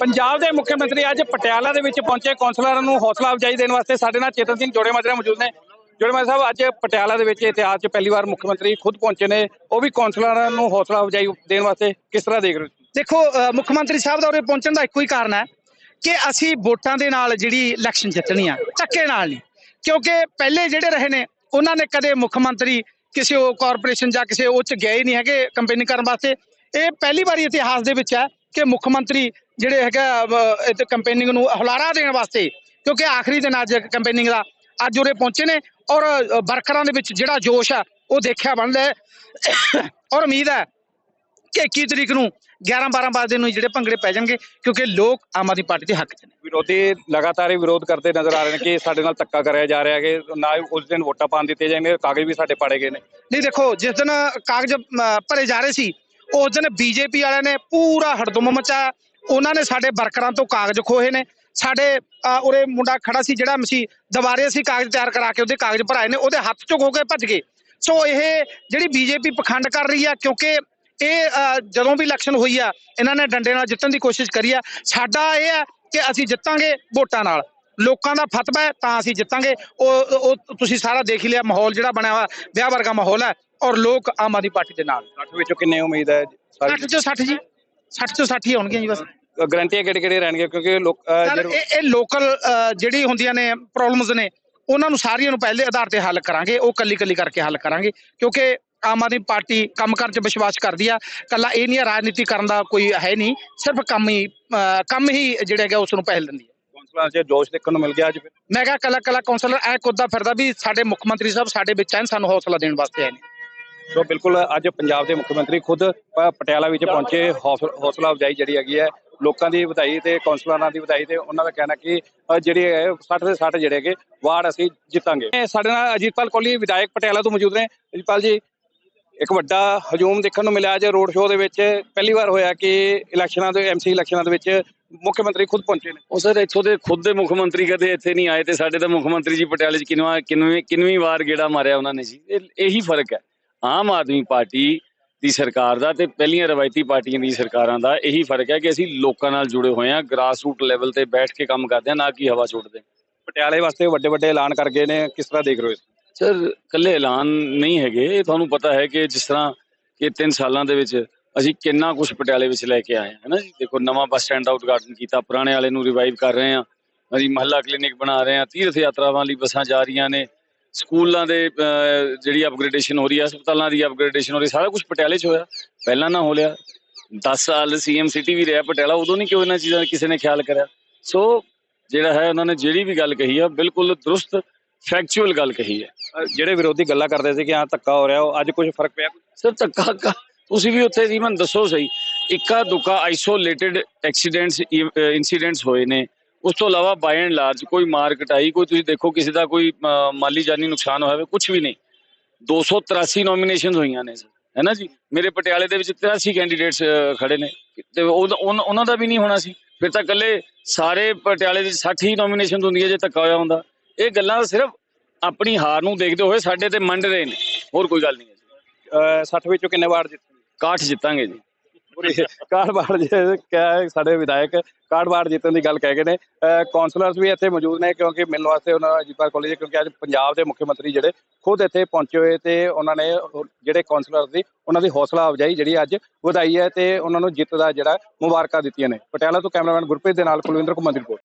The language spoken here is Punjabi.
ਪੰਜਾਬ ਦੇ ਮੁੱਖ ਮੰਤਰੀ ਅੱਜ ਪਟਿਆਲਾ ਦੇ ਵਿੱਚ ਪਹੁੰਚੇ। ਕੌਂਸਲਰਾਂ ਨੂੰ ਹੌਸਲਾ ਅਫਜਾਈ ਦੇਣ ਵਾਸਤੇ ਸਾਡੇ ਨਾਲ ਚੇਤਨ ਸਿੰਘ ਜੋੜੇ ਮਾਜਰਾ ਮੌਜੂਦ ਨੇ। ਜੋੜੇ ਮਾਜਰਾ ਸਾਹਿਬ, ਅੱਜ ਪਟਿਆਲਾ ਦੇ ਵਿੱਚ ਇਤਿਹਾਸ 'ਚ ਪਹਿਲੀ ਵਾਰ ਮੁੱਖ ਮੰਤਰੀ ਖੁਦ ਪਹੁੰਚੇ ਨੇ। ਉਹ ਵੀ ਕੌਂਸਲਰਾਂ ਨੂੰ ਹੌਸਲਾ ਅਫਜਾਈ ਦੇਣ ਵਾਸਤੇ ਕਿਸ ਤਰ੍ਹਾਂ ਦੇਖ ਰਹੇ ਹੋ ਦੇਖੋ ਮੁੱਖ ਮੰਤਰੀ ਸਾਹਿਬ ਦਾ ਉਰੇ ਪਹੁੰਚਣ ਦਾ ਇੱਕੋ ਹੀ ਕਾਰਨ ਹੈ ਕਿ ਅਸੀਂ ਵੋਟਾਂ ਦੇ ਨਾਲ ਜਿਹੜੀ ਇਲੈਕਸ਼ਨ ਜਿੱਤਣੀ ਆ ਧੱਕੇ ਨਾਲ ਨਹੀਂ। ਕਿਉਂਕਿ ਪਹਿਲੇ ਜਿਹੜੇ ਰਹੇ ਨੇ, ਉਹਨਾਂ ਨੇ ਕਦੇ ਮੁੱਖ ਮੰਤਰੀ ਕਿਸੇ ਉਹ ਕਾਰਪੋਰੇਸ਼ਨ ਜਾਂ ਕਿਸੇ ਉਹ ਚ ਗਏ ਨਹੀਂ ਹੈਗੇ ਕੰਪੇਨਿੰਗ ਕਰਨ ਵਾਸਤੇ। ਇਹ ਪਹਿਲੀ ਵਾਰੀ ਇਤਿਹਾਸ ਦੇ ਵਿੱਚ ਹੈ ਕਿ ਮੁੱਖ ਮੰਤਰੀ ਜਿਹੜੇ ਹੈਗਾ ਇਹ ਕੰਪੇਨਿੰਗ ਨੂੰ ਹੁਲਾਰਾ ਦੇਣ ਵਾਸਤੇ ਕਿਉਂਕਿ ਆਖਰੀ ਦਿਨ ਅੱਜ ਕੰਪੇਨਿੰਗ ਦਾ ਅੱਜ ਉਰੇ ਪਹੁੰਚੇ ਨੇ ਔਰ ਵਰਕਰਾਂ ਦੇ ਵਿੱਚ ਜਿਹੜਾ ਜੋਸ਼ ਆ ਉਹ ਦੇਖਿਆ ਬਣਦਾ ਔਰ ਉਮੀਦ ਹੈ ਕਿ 21 ਤਰੀਕ ਨੂੰ 11 12 ਵਜੇ ਨੂੰ ਜਿਹੜੇ ਭੰਗੜੇ ਪੈ ਜਾਣਗੇ ਕਿਉਂਕਿ ਲੋਕ ਆਮ ਆਦਮੀ ਪਾਰਟੀ ਦੇ ਹੱਕ 'ਚ ਨੇ। ਵਿਰੋਧੀ ਲਗਾਤਾਰ ਹੀ ਵਿਰੋਧ ਕਰਦੇ ਨਜ਼ਰ ਆ ਰਹੇ ਨੇ ਕਿ ਸਾਡੇ ਨਾਲ ਧੱਕਾ ਕਰਿਆ ਜਾ ਰਿਹਾ ਹੈ ਕਿ ਨਾ ਉਸ ਦਿਨ ਵੋਟਾਂ ਪਾਉਣ ਦਿੱਤੇ ਜਾਣਗੇ ਕਾਗਜ਼ ਵੀ ਸਾਡੇ ਪਾੜੇ ਗਏ ਨੇ। ਨਹੀਂ ਦੇਖੋ ਜਿਸ ਦਿਨ ਕਾਗਜ਼ ਭਰੇ ਜਾ ਰਹੇ ਸੀ ਉਸ ਦਿਨ ਬੀਜੇਪੀ ਵਾਲਿਆਂ ਨੇ ਪੂਰਾ ਹੜਦੁੰਮ ਮਚਾਇਆ ਉਹਨਾਂ ਨੇ ਸਾਡੇ ਵਰਕਰਾਂ ਤੋਂ ਕਾਗਜ਼ ਖੋਹੇ ਨੇ। ਸਾਡੇ ਉਰੇ ਮੁੰਡਾ ਖੜਾ ਸੀ ਜਿਹੜਾ ਮਸੀ ਦੁਬਾਰੇ ਅਸੀਂ ਕਾਗਜ਼ ਤਿਆਰ ਕਰਾ ਕੇ ਉਹਦੇ ਕਾਗਜ਼ ਭਰਾਏ ਨੇ ਉਹਦੇ ਹੱਥ ਚੋਂ ਖੋ ਕੇ ਭੱਜ ਗਏ। ਸੋ ਇਹ ਜਿਹੜੀ ਬੀਜੇਪੀ ਪਖੰਡ ਕਰ ਰਹੀ ਆ ਕਿਉਂਕਿ ਇਹ ਜਦੋਂ ਵੀ ਇਲੈਕਸ਼ਨ ਹੋਈ ਆ ਇਹਨਾਂ ਨੇ ਡੰਡੇ ਨਾਲ ਜਿੱਤਣ ਦੀ ਕੋਸ਼ਿਸ਼ ਕਰੀ ਆ। ਸਾਡਾ ਇਹ ਹੈ ਕਿ ਅਸੀਂ ਜਿੱਤਾਂਗੇ ਵੋਟਾਂ ਨਾਲ। ਲੋਕਾਂ ਦਾ ਫਤਵਾ ਹੈ ਤਾਂ ਅਸੀਂ ਜਿੱਤਾਂਗੇ। ਉਹ ਉਹ ਤੁਸੀਂ ਸਾਰਾ ਦੇਖ ਹੀ ਲਿਆ ਮਾਹੌਲ ਜਿਹੜਾ ਬਣਿਆ ਹੋਇਆ ਵਿਆਹ ਵਰਗਾ ਮਾਹੌਲ ਹੈ ਔਰ ਲੋਕ ਆਮ ਆਦਮੀ ਪਾਰਟੀ ਦੇ ਨਾਲ। 60 ਵਿੱਚੋਂ ਕਿੰਨੇ ਉਮੀਦ ਹੈ? 60 ਚੋਂ 60 ਜੀ। 60 ਚੋਂ 60 ਹੀ ਹੋਣਗੀਆਂ ਜੀ ਬਸ। ਗਰੰਟੀਆਂ ਕਿਹੜੇ ਕਿਹੜੇ ਰਹਿਣਗੇ ਕਿਉਂਕਿ ਲੋਕ ਅਹ, ਸਰ ਜਿਹੜੇ- ਇਹ ਇਹ ਲੋਕਲ ਜਿਹੜੀ ਹੁੰਦੀਆਂ ਨੇ ਪ੍ਰੋਬਲਮਸ ਨੇ ਉਹਨਾਂ ਨੂੰ ਸਾਰੀਆਂ ਨੂੰ ਪਹਿਲੇ ਆਧਾਰ ਤੇ ਹੱਲ ਕਰਾਂਗੇ ਉਹ ਕੱਲੀ ਕੱਲੀ ਕਰਕੇ ਹੱਲ ਕਰਾਂਗੇ ਕਿਉਂਕਿ ਆਮ ਆਦਮੀ ਪਾਰਟੀ ਕੰਮ ਕਰਨ 'ਚ ਵਿਸ਼ਵਾਸ ਕਰਦੀ ਆ ਕੱਲਾ ਇਹ ਨਹੀਂ ਆ ਰਾਜਨੀਤੀ ਕਰਨ ਦਾ ਕੋਈ ਹੈ ਨਹੀਂ ਸਿਰਫ ਕੰਮ ਹੀ ਅਹ, ਕੰਮ ਹੀ ਜਿਹੜਾ ਹੈਗਾ ਉਸ ਨੂੰ ਪਹਿਲ ਦਿੰਦੀ ਹੈ ਕੌਂਸਲਰਾਂ 'ਚ ਜੋਸ਼ ਦੇਖਣ ਨੂੰ ਮਿਲ ਗਿਆ ਅੱਜ ਫਿਰ? ਮੈਂ ਕਿਹਾ ਕੱਲਾ ਕੱਲਾ ਕਾਉਂਸਲਰ ਐ ਕੁੱਦਾ ਫਿਰਦਾ ਵੀ ਸਾਡੇ ਮੁੱਖ ਮੰਤਰੀ ਸਾਹਿਬ ਸਾਡੇ ਵਿੱਚ ਹਨ ਸਾਨੂੰ ਹੌਸਲਾ ਦੇਣ ਵਾਸਤੇ ਆਏ ਨੇ। ਸੋ ਬਿਲਕੁਲ ਅੱਜ ਪੰਜਾਬ ਦੇ ਮੁੱਖ ਮੰਤਰੀ ਖੁਦ ਪ- ਪਟਿਆਲਾ ਵਿੱਚ ਪਹੁੰਚੇ ਹੌਸ- ਹੌਸਲਾ ਅਫਜਾਈ ਜਿਹੜੀ ਹੈਗੀ ਹੈ ਲੋਕਾਂ ਦੀ ਵਧਾਈ ਤੇ ਕੌਂਸਲਰਾਂ ਦੀ ਵਧਾਈ ਤੇ ਉਹਨਾਂ ਦਾ ਕਹਿਣਾ ਕਿ ਜਿਹੜੇ ਹੈ 60 ਦੇ 60 ਜਿਹੜੇ ਹੈਗੇ, ਵਾਰਡ ਅਸੀਂ ਜਿੱਤਾਂਗੇ। ਸਾਡੇ ਨਾਲ ਅਜੀਤਪਾਲ ਕੋਹਲੀ, ਵਿਧਾਇਕ ਪਟਿਆਲਾ ਤੋਂ ਮੌਜੂਦ ਨੇ। ਅਜੀਤਪਾਲ ਜੀ, ਇੱਕ ਵੱਡਾ ਹਜੂਮ ਦੇਖਣ ਨੂੰ ਮਿਲਿਆ ਅੱਜ ਰੋਡ ਸ਼ੋਅ ਦੇ ਵਿੱਚ। ਪਹਿਲੀ ਵਾਰ ਹੋਇਆ ਕਿ ਇਲੈਕਸ਼ਨਾਂ ਦੇ ਐਮਸੀ ਇਲੈਕਸ਼ਨਾਂ ਦੇ ਵਿੱਚ ਮੁੱਖ ਮੰਤਰੀ ਖੁਦ ਪਹੁੰਚੇ ਨੇ। ਉਹ ਸਰ, ਇੱਥੋਂ ਦੇ ਖੁਦ ਦੇ ਮੁੱਖ ਮੰਤਰੀ ਕਦੇ ਇੱਥੇ ਨਹੀਂ ਆਏ ਤੇ ਸਾਡੇ ਤਾਂ ਮੁੱਖ ਮੰਤਰੀ ਜੀ ਪਟਿਆਲੇ 'ਚ ਕਿੰਨਵਾਂ, ਕਿੰਨਵੇਂ, ਕਿੰਨਵੀਂ ਵਾਰ ਗੇੜਾ ਮਾਰਿਆ ਉਹਨਾਂ ਨੇ ਜੀ। ਇਹੀ ਫ਼ਰਕ ਹੈ। ਆਮ ਆਦਮੀ ਪਾਰਟੀ ਦੀ ਸਰਕਾਰ ਦਾ ਤੇ ਪਹਿਲੀਆਂ ਰਵਾਇਤੀ ਪਾਰਟੀਆਂ ਦੀ ਸਰਕਾਰਾਂ ਦਾ ਇਹੀ ਫ਼ਰਕ ਹੈ ਕਿ ਅਸੀਂ ਲੋਕਾਂ ਨਾਲ ਜੁੜੇ ਹੋਏ ਹਾਂ ਗ੍ਰਾਸ ਰੂਟ ਲੈਵਲ ਤੇ ਬੈਠ ਕੇ ਕੰਮ ਕਰਦੇ ਹਾਂ, ਨਾ ਕਿ ਹਵਾ ਛੋੜਦੇ ਪਟਿਆਲੇ ਵਾਸਤੇ ਵੱਡੇ ਵੱਡੇ ਐਲਾਨ ਕਰ ਗਏ ਨੇ, ਕਿਸ ਤਰ੍ਹਾਂ ਦੇਖ ਰਹੇ ਹੋ ਸਰ ਕੱਲੇ ਐਲਾਨ ਨਹੀਂ ਹੈਗੇ। ਇਹ ਤੁਹਾਨੂੰ ਪਤਾ ਹੈ ਕਿ ਜਿਸ ਤਰ੍ਹਾਂ ਕਿ 3 ਸਾਲਾਂ ਦੇ ਵਿੱਚ ਅਸੀਂ ਕਿੰਨਾ ਕੁਝ ਪਟਿਆਲੇ ਵਿੱਚ ਲੈ ਕੇ ਆਏ ਹਾਂ, ਹੈ ਨਾ ਜੀ? ਦੇਖੋ, ਨਵਾਂ ਬੱਸ ਸਟੈਂਡ ਦਾ ਉਦਘਾਟਨ ਕੀਤਾ, ਪੁਰਾਣੇ ਵਾਲੇ ਨੂੰ ਰਿਵਾਈਵ ਕਰ ਰਹੇ ਹਾਂ। ਅਸੀਂ ਮਹੱਲਾ ਕਲੀਨਿਕ ਬਣਾ ਰਹੇ ਹਾਂ, ਤੀਰਥ ਯਾਤਰਾਵਾਂ ਲਈ ਬੱਸਾਂ ਜਾ ਰਹੀਆਂ ਨੇ। ਸਕੂਲਾਂ ਦੇ ਜਿਹੜੀ ਅਪਗ੍ਰੇਡੇਸ਼ਨ ਹੋ ਰਹੀ ਹੈ ਹਸਪਤਾਲਾਂ ਦੀ ਅਪਗ੍ਰੇਡੇਸ਼ਨ ਹੋ ਰਹੀ ਸਾਰਾ ਕੁਝ ਪਟਿਆਲੇ 'ਚ ਹੋਇਆ। ਪਹਿਲਾਂ ਨਾ ਹੋ ਲਿਆ। 10 ਸਾਲ ਸੀਐਮ ਸਿਟੀ ਵੀ ਰਿਹਾ ਪਟਿਆਲਾ ਉਦੋਂ ਨਹੀਂ ਕਿਉਂ ਇਹਨਾਂ ਚੀਜ਼ਾਂ ਦਾ ਕਿਸੇ ਨੇ ਖਿਆਲ ਕਰਿਆ? ਸੋ ਜਿਹੜਾ ਹੈ ਉਹਨਾਂ ਨੇ ਜਿਹੜੀ ਵੀ ਗੱਲ ਕਹੀ ਆ ਬਿਲਕੁਲ ਦਰੁਸਤ ਫੈਕਚੁਅਲ ਗੱਲ ਕਹੀ ਹੈ। ਜਿਹੜੇ ਵਿਰੋਧੀ ਗੱਲਾਂ ਕਰਦੇ ਸੀ ਕਿ ਹਾਂ ਧੱਕਾ ਹੋ ਰਿਹਾ ਉਹ ਅੱਜ ਕੁਝ ਫ਼ਰਕ ਪਿਆ? ਸਰ ਧੱਕਾ ਕਾ ਤੁਸੀਂ ਵੀ ਉੱਥੇ ਜੀ ਮੈਨੂੰ ਦੱਸੋ ਸਹੀ। ਇੱਕਾ ਦੁੱਕਾ ਆਈਸੋਲੇਟਡ ਐਕਸੀਡੈਂਟਸ ਇਨਸੀਡੈਂਟਸ ਹੋਏ ਨੇ। ਉਸ ਤੋਂ ਇਲਾਵਾ ਬਾਈ ਐਂਡ ਲਾਰਜ ਕੋਈ ਮਾਰ ਕਟਾਈ ਕੋਈ ਤੁਸੀਂ ਦੇਖੋ ਕਿਸੇ ਦਾ ਕੋਈ ਮਾਲੀ ਜਾਨੀ ਨੁਕਸਾਨ ਹੋਇਆ ਹੋਵੇ ਕੁਝ ਵੀ ਨਹੀਂ। 283 ਨੋਮੀਨੇਸ਼ਨਸ ਹੋਈਆਂ ਨੇ ਸਰ ਹੈ ਨਾ ਜੀ? ਮੇਰੇ ਪਟਿਆਲੇ ਦੇ ਵਿੱਚ 83 ਕੈਂਡੀਡੇਟਸ ਖੜੇ ਨੇ। ਤੇ ਉਹਨਾਂ ਦਾ ਵੀ ਨਹੀਂ ਹੋਣਾ ਸੀ। ਫਿਰ ਤਾਂ ਇਕੱਲੇ ਸਾਰੇ ਪਟਿਆਲੇ ਦੀ 60 ਹੀ ਨੋਮੀਨੇਸ਼ਨ ਹੁੰਦੀਆਂ ਜੇ ਧੱਕਾ ਹੋਇਆ ਹੁੰਦਾ। ਇਹ ਗੱਲਾਂ ਸਿਰਫ ਆਪਣੀ ਹਾਰ ਨੂੰ ਦੇਖਦੇ ਹੋਏ ਸਾਡੇ ਤੇ ਮੰਡ ਰਹੇ ਨੇ। ਹੋਰ ਕੋਈ ਗੱਲ ਨਹੀਂ ਹੈ ਜੀ। ਅ, 60 ਵਿੱਚੋਂ ਕਿੰਨੇ ਵਾਰ ਜਿੱਤੇ? 61 ਜਿੱਤਾਂਗੇ ਜੀ। ਪੂਰੀ ਕਾਰਡਵਾੜ ਜੇ ਸਾਡੇ ਵਿਧਾਇਕ ਕਾਰਡਵਾੜ ਜਿੱਤਣ ਦੀ ਗੱਲ ਕਹਿ ਗਏ ਨੇ। ਅ, ਕੌਂਸਲਰਸ ਵੀ ਇੱਥੇ ਮੌਜੂਦ ਨੇ ਕਿਉਂਕਿ ਮਿਲਣ ਵਾਸਤੇ ਉਹਨਾਂ ਦਾ ਅਜੀਤਪਾਲ ਕਾਲਜ ਕਿਉਂਕਿ ਅੱਜ ਪੰਜਾਬ ਦੇ ਮੁੱਖ ਮੰਤਰੀ ਜਿਹੜੇ ਖੁਦ ਇੱਥੇ ਪਹੁੰਚੇ ਹੋਏ ਤੇ ਉਹਨਾਂ ਨੇ ਜਿਹੜੇ ਕੌਂਸਲਰ ਦੀ ਉਹਨਾਂ ਦੀ ਹੌਸਲਾ ਅਫਜਾਈ ਜਿਹੜੀ ਅੱਜ ਵਧਾਈ ਹੈ ਤੇ ਉਹਨਾਂ ਨੂੰ ਜਿੱਤ ਦਾ ਜਿਹੜਾ ਮੁਬਾਰਕਾਂ ਦਿੱਤੀਆਂ ਨੇ। ਪਟਿਆਲਾ ਤੋਂ ਕੈਮਰਾਮੈਨ ਗੁਰਪ੍ਰੀਤ ਦੇ ਨਾਲ ਕੁਲਵਿੰਦਰ ਕੁਮਾਰ ਕੋਲ